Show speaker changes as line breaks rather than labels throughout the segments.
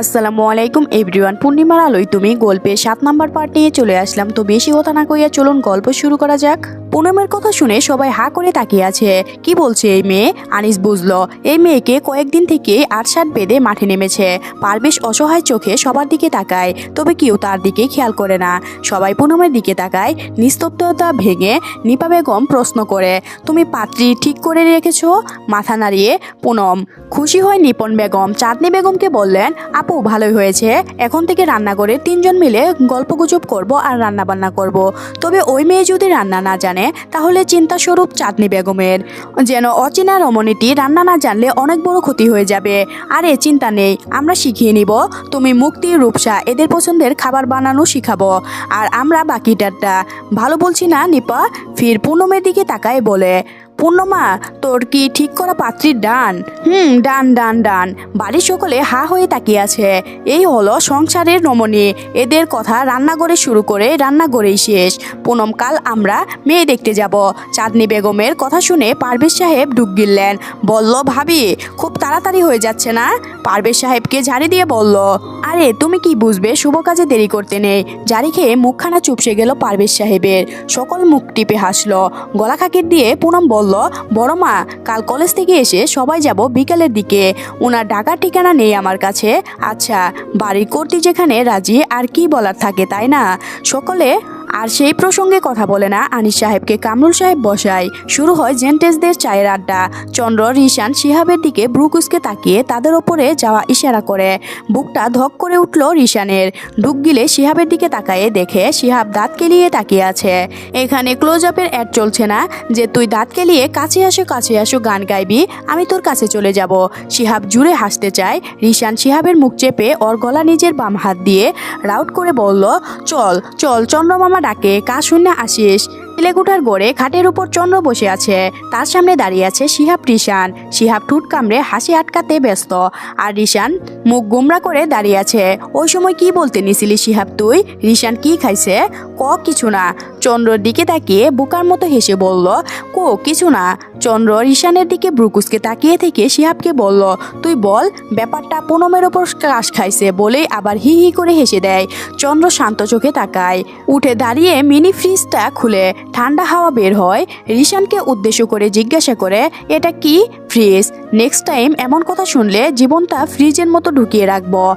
আসসালামু আলাইকুম এভরিওয়ান, পূর্ণিমার আলোয় তুমি গল্পের সাত নাম্বার পার্ট নিয়ে চলে আসলাম। তো বেশি কথা না কইয়া চলুন গল্প শুরু করা যাক। পুনমের কথা শুনে সবাই হা করে তাকিয়ে আছে। কি বলছে এই মেয়ে? আনিস বুঝলো, এই মেয়েকে কয়েকদিন থেকে আটসাট বেঁধে মাঠে নেমেছে। পারবেশ অসহায় চোখে সবার দিকে তাকায়, তবে কেউ তার দিকে খেয়াল করে না। সবাই পুনমের দিকে তাকায়, নিস্তব্ধতা ভেঙে নিপা বেগম প্রশ্ন করে, তুমি পাত্রী ঠিক করে রেখেছ? মাথা নাড়িয়ে পুনম, খুশি হয় নিপন বেগম। চাঁদনি বেগমকে বললেন, আপু, ভালোই হয়েছে। এখন থেকে রান্না করে তিনজন মিলে গল্পগুজব করব আর রান্না বান্না করব। তবে ওই মেয়ে যদি রান্না না জানে তাহলে চিন্তাস্বরূপ চাঁদনি বেগমের। যেন অচেনা রমণীটি রান্না না জানলে অনেক বড় ক্ষতি হয়ে যাবে। আর এ চিন্তা নেই, আমরা শিখিয়ে নিব। তুমি মুক্তি, রূপসা, এদের পছন্দের খাবার বানানো শিখাবো। আর আমরা বাকিটারটা। ভালো বলছি না, নিপা? ফির পূর্ণমের দিকে তাকায় বলে পূর্ণমা, তোর কি ঠিক করা পাত্রীর ডান? হুম, ডান ডান ডান। বাড়ির সকলে হা হয়ে তাকিয়ে আছে। এই হলো সংসারের রমণী এদের কথা রান্নাঘরে শুরু করে রান্নাঘরেই শেষ। পুনম, কাল আমরা মেয়ে দেখতে যাব। চাঁদনি বেগমের কথা শুনে পারভেজ সাহেব ডুব গিললেন। বলল, ভাবি, খুব তাড়াতাড়ি হয়ে যাচ্ছে না? পারভেজ সাহেবকে ঝাড়ি দিয়ে বলল, আরে, তুমি কি বুঝবে, শুভ কাজে দেরি করতে নেই। জারি খেয়ে মুখখানা চুপসে গেল পারভেজ সাহেবের। সকল মুখ টিপে হাসলো। গলা খাকির দিয়ে পুনম বলল বড় মা, কাল কলেজ থেকে এসে সবাই যাব বিকালের দিকে। ওনার ডাকার ঠিকানা নেই আমার কাছে। আচ্ছা বাড়ির কর্তি যেখানে রাজি, আর কি বলার থাকে, তাই না? সকলে আর সেই প্রসঙ্গে কথা বলে না আনিস সাহেবকে। কামরুল সাহেব বসায়। শুরু হয় জেন্টেসদের চায়ের আড্ডা। চন্দ্র, রিশান, শিহাবের দিকে ব্রুকুসকে তাকিয়ে তাদের ওপরে যাওয়া ইশারা করে। বুকটা ধক করে উঠল রিশানের। ডুব গিলে শিহাবের দিকে তাকায়ে দেখে শিহাব দাঁত কেলিয়ে তাকিয়ে আছে। এখানে ক্লোজ আপের অ্যাড চলছে না যে তুই দাঁত কেলিয়ে কাছে আসো কাছে আসো গান গাইবি, আমি তোর কাছে চলে যাব। শিহাব জুড়ে হাসতে চায়। রিশান শিহাবের মুখ চেপে ওর গলা নিজের বাম হাত দিয়ে রাউট করে বলল, চল চল, চন্দ্রমামা ডাকে কা শুনে আসিস? লেকুটার গড়ে খাটের উপর চন্দ্র বসে আছে। তার সামনে দাঁড়িয়ে আছে শিহাব রিশান। শিহাব ঠুট কামড়ে হাসি আটকাতে ব্যস্ত। আর রিশান মুখ গুমরা করে দাঁড়িয়ে আছে। ওই সময় কি বলতে নিছিলি শিহাব তুই? রিশান কি খাইছে? ক, কিছু না। চন্দ্রর দিকে তাকিয়ে বোকার মতো হেসে বলল, কো, কিছু না। চন্দ্র রিশানের দিকে ব্রুকুসকে তাকিয়ে থেকে শিহাবকে বলল, তুই বল, ব্যাপারটা পুনমের ওপর ক্রাশ খাইছে বলেই আবার হি হি করে হেসে দেয়। চন্দ্র শান্ত চোখে তাকায়। উঠে দাঁড়িয়ে মিনি ফ্রিজটা খুলে ঠান্ডা হাওয়া বের হয়, রিশানকে উদ্দেশ্য করে জিজ্ঞাসা করে, এটা কি ফ্রিজ? নেক্সট টাইম এমন কথা শুনলে জীবনটা ফ্রিজের মতো ঢুকিয়ে রাখব।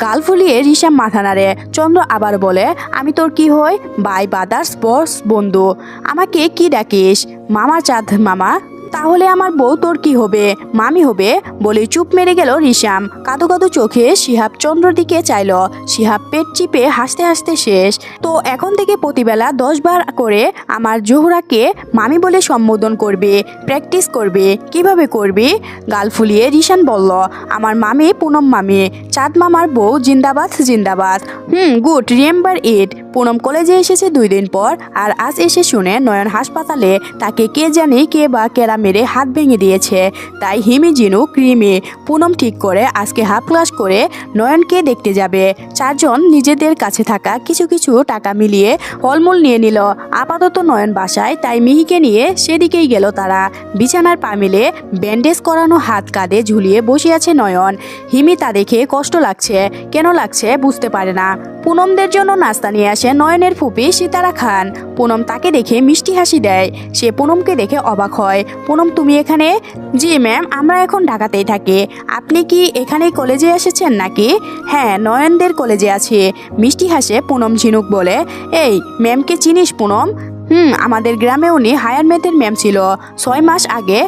গাল ফুলিয়ে রিশাম মাথা নাড়ে। চন্দ্র আবার বলে, আমি তোর কি হই? বাই বাদার্স বস বন্ধু। আমাকে কি ডাকিস? মামা চাঁদ মামা। তাহলে আমার বউ তোর কি হবে? মামি হবে? বলে চুপ মেরে গেল রিশাম। কাদো কাদো চোখে শিহাব চন্দ্রর দিকে চাইল। শিহাব পেট চিপে হাসতে হাসতে শেষ। তো এখন থেকে প্রতিবেলা দশ বার করে আমার জোহরাকে মামি বলে সম্বোধন করবে, প্র্যাকটিস করবে। কীভাবে করবি? গাল ফুলিয়ে রিশান বলল, আমার মামি পুনম মামি, চাঁদ মামার বউ জিন্দাবাদ জিন্দাবাদ। Hmm, good, remember it. Poonam কলেজে এসেছে দুই দিন পর, আর আজ এসে শুনে নয়ন হাসপাতালে তাকে কে জানে কে বা কেরা মেরে হাত ভেঙে দিয়েছে। তাই হিমি, জিনু ক্রিমি পুনম ঠিক করে আজকে হাফ ক্লাস করে নয়নকে দেখতে যাবে। চারজন নিজেদের কাছে থাকা কিছু কিছু টাকা মিলিয়ে ফলমূল নিয়ে নিল। আপাতত নয়ন বাসায়, তাই মিহিকে নিয়ে সেদিকেই গেল তারা। বিছানার পা মিলে ব্যান্ডেজ করানো হাত কাঁধে ঝুলিয়ে বসে আছে নয়ন। হিমি তা দেখে কষ্ট লাগছে। কেন লাগছে বুঝতে পারে না। পুনমদের জন্য নাস্তা নিয়ে আসে নয়নের ফুপি সীতারা খান। পুনম তাকে দেখে মিষ্টি হাসি দেয়। সে পুনমকে দেখে অবাক হয়। পুনম, তুমি এখানে? জি, ম্যাম, আমরা এখন ঢাকাতেই থাকি। আপনি কি এখানে কলেজে এসেছেন নাকি? হ্যাঁ নয়নদের কলেজে আছে। মিষ্টি হাসে পুনম ঝিনুক বলে। এই, ম্যামকে চিনিস পুনম? হুম, আমাদের গ্রামে উনি হায়ার ম্যাথের ম্যাম ছিল। ছয় মাস আগে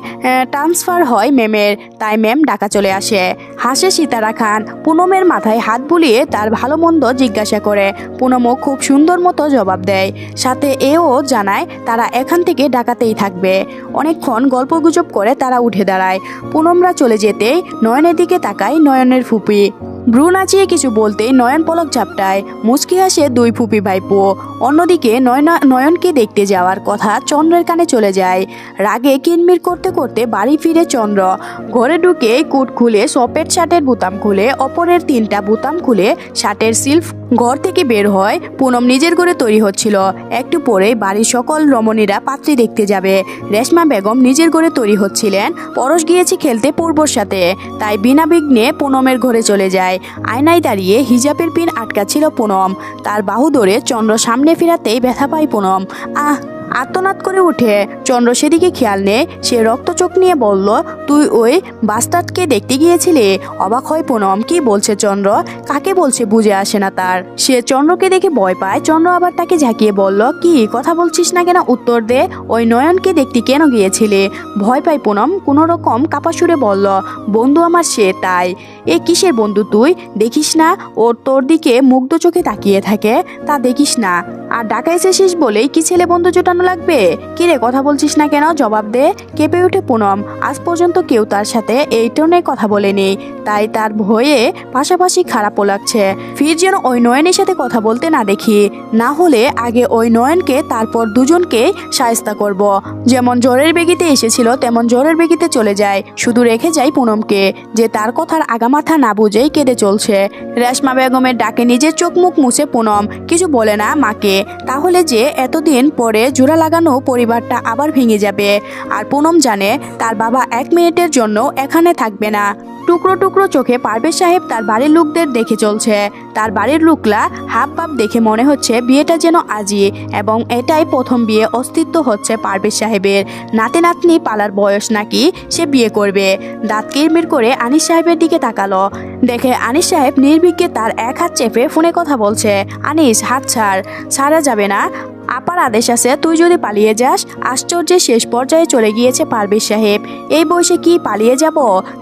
ট্রান্সফার হয় ম্যামের, তাই ম্যাম ডাকা চলে আসে। হাসে সীতারা খান, পুনমের মাথায় হাত বুলিয়ে তার ভালো মন্দ জিজ্ঞাসা করে। পুনমও খুব সুন্দর মতো জবাব দেয়। সাথে এও জানায়, তারা এখান থেকে ডাকাতেই থাকবে। অনেকক্ষণ গল্পগুজব করে তারা উঠে দাঁড়ায়। পুনমরা চলে যেতেই নয়নের দিকে তাকায় নয়নের ফুপি। ভ্রু নাচিয়ে কিছু বলতে নয়ন পলক ঝাপটায়, মুচকি হাসে দুই ফুপি ভাইপো। অন্যদিকে নয়না, নয়নকে দেখতে যাওয়ার কথা চন্দ্রের কানে চলে যায়। রাগে কিনমির করতে করতে বাড়ি ফিরে চন্দ্র। ঘরে ঢুকে কুট খুলে সপেট শার্টের বোতাম খুলে, অপরের তিনটা বোতাম খুলে শার্টের সিল্ফ ঘর থেকে বের হয়, পুনম নিজের ঘরে তৈরি হচ্ছিল। একটু পরে বাড়ির সকল রমণীরা পাত্রী দেখতে যাবে। রেশমা বেগম নিজের ঘরে তৈরি হচ্ছিলেন। পরশ গিয়েছে খেলতে পূর্বর সাথে। তাই বিনা বিঘ্নে পুনমের ঘরে চলে যায়। আয়নায় দাঁড়িয়ে হিজাবের পিন আটকাচ্ছিল পুনম। তার বাহু ধরে চন্দ্র সামনে ফেরাতেই ব্যথা পায় পুনম। আহ! আত্মনাদ করে উঠে চন্দ্র সেদিকে খেয়াল নে সে রক্ত চোখ নিয়ে বলল, তুই ওই বাস্তাদকে দেখতে গিয়েছিলি? অবাক হয় পুনম কি বলছে চন্দ্র? কাকে বলছে বুঝে আসে না তার। সে চন্দ্রকে দেখে ভয় পায়। চন্দ্র আবার তাকে ঝাঁকিয়ে বলল, কি, কথা বলছিস না কেন? উত্তর দে। ওই নয়নকে দেখতে কেন গিয়েছিলে? ভয় পাই পুনম কোনো রকম কাপাসুরে বলল, বন্ধু আমার সে তাই। এ কিসের বন্ধু তুই? দেখিস না ওর তোর দিকে মুগ্ধ চোখে তাকিয়ে থাকে। তা দেখিস না। আর ঢাকা এসেছিস বলেই কি ছেলে বন্ধু জোটানো লাগবে? কিরে, কথা বলছিস না কেন? জবাব দে। কেঁপে উঠে পুনম। আজ পর্যন্ত কেউ তার সাথে এই টোনে কথা বলেনি। তাই তার ভয়ে পাশাপাশি খারাপও লাগছে। ফির যেন ওই নয়নের সাথে কথা বলতে না দেখি। না হলে আগে ওই নয়নকে, তারপর দুজনকে সায়স্তা করব। যেমন জ্বরের বেগিতে এসেছিল, তেমন জ্বরের বেগিতে চলে যায়। শুধু রেখে যায় পুনমকে, যে তার কথার আগামাথা না বুঝেই কেঁদে চলছে। রেশমা বেগমের ডাকে নিজের চোখ মুখ মুছে পুনম কিছু বলে না মাকে। তাহলে যে এতদিন পরে জোড়া লাগানো পরিবারটা আবার ভেঙে যাবে। আর পুনম জানে তার বাবা এক মিনিটের জন্য এখানে থাকবে না। টুকরো টুকরো চোখে পারভেজ সাহেব তার বাড়ির লোকদের দেখে চলছে। তার বাড়ির লোকলা হাব ভাব দেখে মনে হচ্ছে বিয়েটা যেন আজই এবং এটাই প্রথম বিয়ে অস্তিত্ব হচ্ছে পারভেজ সাহেবের। নাতি নাতনি পালার বয়স নাকি সে বিয়ে করবে। দাঁত কিরমির করে আনিস সাহেবের দিকে তাকালো। দেখে আনিস সাহেব নির্বিঘ্নে তার এক হাত চেপে ফোনে কথা বলছে, আনিস, হাত ছাড়। ছাড়া যাবে না। আপার আদেশ আছে, তুই যদি পালিয়ে যাস, আশ্চর্যের শেষ পর্যায়ে চলে গিয়েছে পারভেজ সাহেব। এই বয়সে কি পালিয়ে যাব?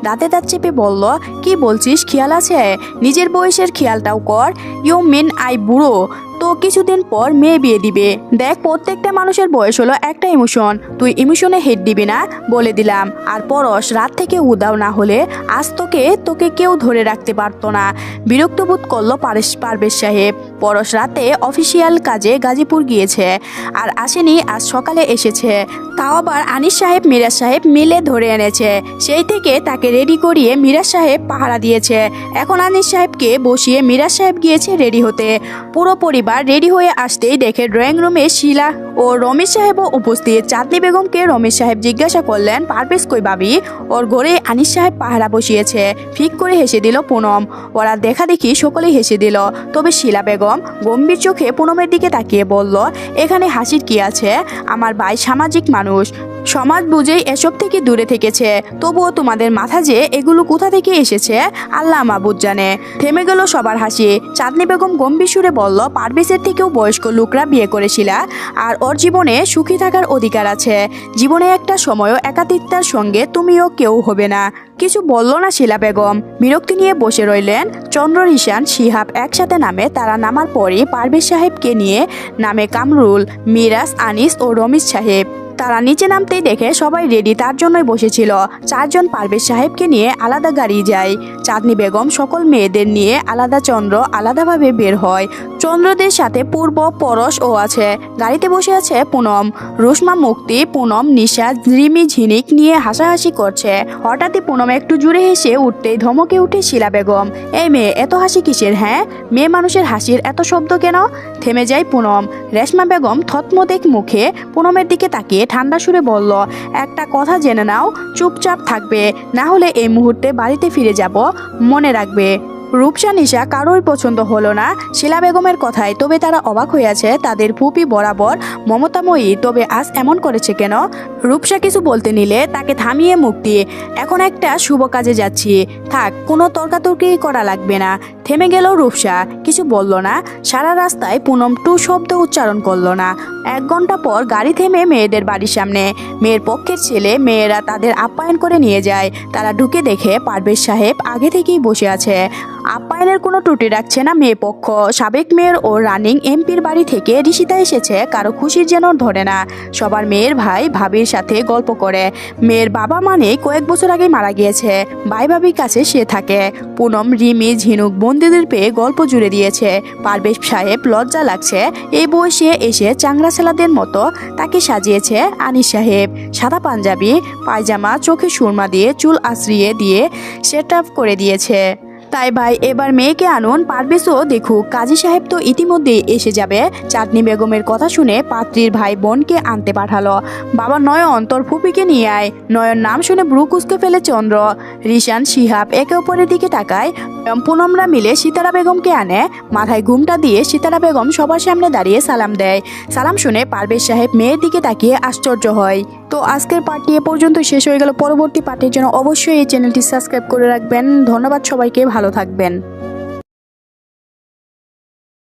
দাঁতে দাঁত চেপে বলল, কি বলছিস? খেয়াল আছে? নিজের বয়সের খেয়ালটাও কর। ইউ মেন আই বুড়ো। তো কিছুদিন পর মেয়ে বিয়ে দিবে। দেখ, প্রত্যেকটা মানুষের বয়স হলো একটা ইমোশন তুই ইমোশনে হেড দিবি না, বলে দিলাম। আর পরশ, রাত থেকে উদাও না হলে আজ তোকে তোকে কেউ ধরে রাখতে পারতো না। বিরক্ত বোধ করল পারেশ পারভেজ সাহেব। পরশ রাতে অফিসিয়াল কাজে গাজীপুর গিয়েছে। আর আসেনি, আজ সকালে এসেছে। তাও আবার আনিস সাহেব মিরাজ সাহেব মিলে ধরে এনেছে। সেই থেকে তাকে রেডি করিয়ে মিরাজ সাহেব পাহারা দিয়েছে। এখন আনিস সাহেবকে বসিয়ে মিরাজ সাহেব গিয়েছে রেডি হতে। পুরো পরিবার রেডি হয়ে আসতেই দেখে ড্রয়িং রুমে শিলা ও রমেশ সাহেবও উপস্থিত। চাঁদনি বেগমকে রমেশ সাহেব জিজ্ঞাসা করলেন পারভেজ কই বাবি? ওর ঘরে আনিস সাহেব পাহারা বসিয়েছে। ফিক করে হেসে দিল পুনম। ওরা দেখা দেখি সকলেই হেসে দিল। তবে শিলা বেগম গম্ভীর চোখে পুনমের দিকে তাকিয়ে বলল, এখানে হাসির কি আছে? আমার ভাই সামাজিক মানুষ। সমাজ বুঝেই এসব থেকে দূরে থেকেছে। তবুও তোমাদের মাথা যে এগুলো কোথা থেকে এসেছে, আল্লাহ মাবুদ জানে। থেমে গেল সবার হাসি। চাঁদনি বেগম গম্ভীর সুরে বলল পারভেজের থেকেও বয়স্ক লোকরা বিয়ে করেছিল। আর ওর জীবনে সুখী থাকার অধিকার আছে। জীবনে একটা সময়ও একাতিত্বের সঙ্গে তুমিও কেউ হবে না। কিছু বলল না শিলা বেগম। বিরক্তি নিয়ে বসে রইলেন চন্দ্র রিশান শিহাব একসাথে নামে। তারা নামার পরই পারভেজ সাহেবকে নিয়ে নামে কামরুল, মিরাজ, আনিস ও রমিজ সাহেব। তারা নিচে নামতেই দেখে সবাই রেডি তার জন্যই বসেছিল। চারজন পারভেজ সাহেবকে নিয়ে আলাদা গাড়ি যায়। চাঁদনি বেগম সকল মেয়েদের নিয়ে আলাদা চন্দ্র আলাদাভাবে বের হয়। চন্দ্রদের সাথে পূর্ব, পরশ ও আছে। গাড়িতে বসে আছে পুনম। রুশমা মুক্তি, পুনম নিশা রিমি, ঝিনিক নিয়ে হাসাহাসি করছে। হঠাৎই পুনম একটু জুড়ে হেসে উঠতেই ধমকে উঠে শিলা বেগম, এই মেয়ে, এত হাসি কিসের হ্যাঁ? মেয়ে মানুষের হাসির এত শব্দ কেন? থেমে যায় পুনম। রেশমা বেগম থতমদেক মুখে পুনমের দিকে তাকিয়ে ঠান্ডা সুরে বলল, একটা কথা জেনে নাও, চুপচাপ থাকবে, না হলে এই মুহূর্তে বাড়িতে ফিরে যাব, মনে রাখবে। রূপসা নিশা কারোই পছন্দ হলো না। শিলা বেগমের কথায় তবে তারা অবাক হয়ে আছে তাদের পুপি বরাবর মমতাময়ী তবে আজ এমন করেছে কেন? রূপসা কিছু বলতে নিলে তাকে থামিয়ে মুক্তি এখন একটা শুভ কাজে যাচ্ছি। থাক, কোনো তর্কাতর্কি করা লাগবে না। থেমে গেল রূপসা, কিছু বলল না। সারা রাস্তায় পুনম টু শব্দ উচ্চারণ করল না। এক ঘণ্টা পর গাড়ি থেমে মেয়েদের বাড়ির সামনে। মেয়ের পক্ষের ছেলে, মেয়েরা তাদের আপ্যায়ন করে নিয়ে যায়। তারা ঢুকে দেখে পারভেজ সাহেব আগে থেকেই বসে আছে। আপ্যায়নের কোনো ত্রুটি রাখছে না মেয়ে পক্ষ। সাবেক মেয়ের ও রানিং এমপির বাড়ি থেকে ঋষিতা এসেছে, কারও খুশির যেন ধরে না। সবার মেয়ের ভাই ভাবির সাথে গল্প করে। মেয়ের বাবা মানে কয়েক বছর আগে মারা গিয়েছে। ভাই ভাবির কাছে সে থাকে। পুনম, রিমি, ঝিনুক বন্দিদের পেয়ে গল্প জুড়ে দিয়েছে। পারভেজ সাহেব লজ্জা লাগছে, এই বয়সে এসে চাংরা ছেলাদের মতো তাকে সাজিয়েছে আনিস সাহেব। সাদা পাঞ্জাবি, পায়জামা, চোখে সুরমা দিয়ে চুল আশ্রিয়ে দিয়ে সেট আপ করে দিয়েছে। তাই ভাই, এবার মেয়েকে আনুন, পারভেজও দেখুক। কাজী সাহেব তো ইতিমধ্যেই এসে যাবে। চাঁদনি বেগমের কথা শুনে পাত্রীর ভাই বোনকে আনতে পাঠালো। বাবা নয়ন তোর ফুপিকে নিয়ে আয়। নয়ন নাম শুনে ব্রু কুচকে ফেলে চন্দ্র। রিশান, শিহাব একে অপরের দিকে তাকায়। পুনমরা মিলে সীতারা বেগমকে আনে। মাথায় ঘুমটা দিয়ে সীতারা বেগম সবার সামনে দাঁড়িয়ে সালাম দেয়। সালাম শুনে পারভেজ সাহেব মেয়ের দিকে তাকিয়ে আশ্চর্য হয়। তো আজকের পার্টি এ পর্যন্ত শেষ হয়ে গেল। পরবর্তী পার্টির জন্য অবশ্যই এই চ্যানেলটি সাবস্ক্রাইব করে রাখবেন। ধন্যবাদ সবাইকে ভালো থাকবেন।